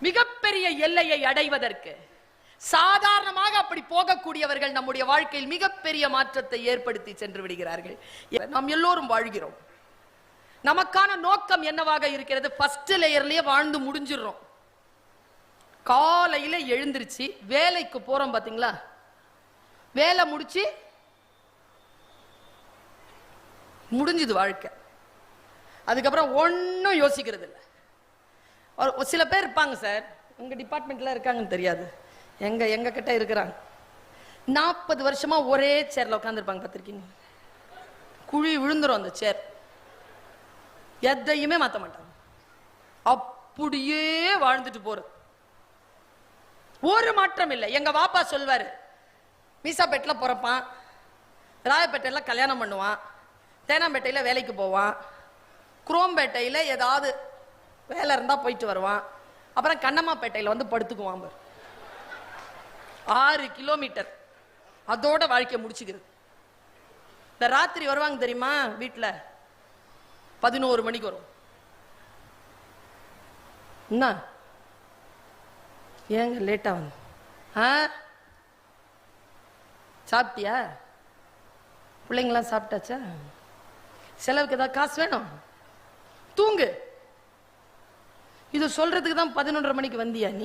மிகப்பெரிய எல்லையை அடைவதற்கு சாதாரணமாக அப்படி போகக்கூடியவர்கள் நம்முடைய வாழ்க்கையில் மிகப்பெரிய மாற்றத்தை ஏற்படுத்தி சென்று விடுகிறார்கள். நாம் எல்லோரும் வாழ்கிறோம். நமக்கான நோக்கம் என்னவாக இருக்கிறது? ஃபர்ஸ்ட் லேயர்லயே வாழ்ந்து முடிஞ்சிடறோம். காலையில எழுந்திருச்சு வேலைக்கு போறோம் பாத்தீங்களா? வேலை முடிச்சு முடிஞ்சுது வாழ்க்கை. அதுக்கப்புறம் ஒன்றும் யோசிக்கிறது இல்லை ஒரு- சில பேர் இருப்பாங்க சார். உங்கள் டிபார்ட்மெண்ட்டில் இருக்காங்கன்னு தெரியாது. எங்கள் எங்கள் கிட்டே இருக்கிறாங்க. நாற்பது வருஷமாக ஒரே சேரில் உட்காந்துருப்பாங்க பார்த்துருக்கீங்க? குழி விழுந்துரும் அந்த சேர் எதையுமே மாற்ற மாட்டாங்க. அப்படியே வாழ்ந்துட்டு போகிறது ஒரு மாற்றம் இல்லை. எங்கள் வாப்பா சொல்வார் மீசாப்பேட்டில் பிறப்பான். ராயப்பேட்டையில கல்யாணம் பண்ணுவான். தேனாம்பேட்டையில் வேலைக்கு போவான். குரோம்பேட்டையில் ஏதாவது வேலை இருந்தால் போயிட்டு வருவான். அப்புறம் கண்ணம்மாப்பேட்டையில் வந்து படுத்துக்குவான் பார். ஆறு கிலோமீட்டர். அதோட வாழ்க்கையை முடிச்சுக்கிறது இந்த ராத்திரி வருவாங்க தெரியுமா வீட்டில் பதினோரு மணிக்கு வரும். என்ன? ஏங்க லேட்டாக வந்து ஆ? சாப்பிட்டியா? பிள்ளைங்களாம் சாப்பிட்டாச்சா? செலவுக்கு ஏதாவது காசு வேணும்? தூங்கு. இது சொல்றதுக்கு தான் பதினொன்றரை மணிக்கு வந்தியா நீ?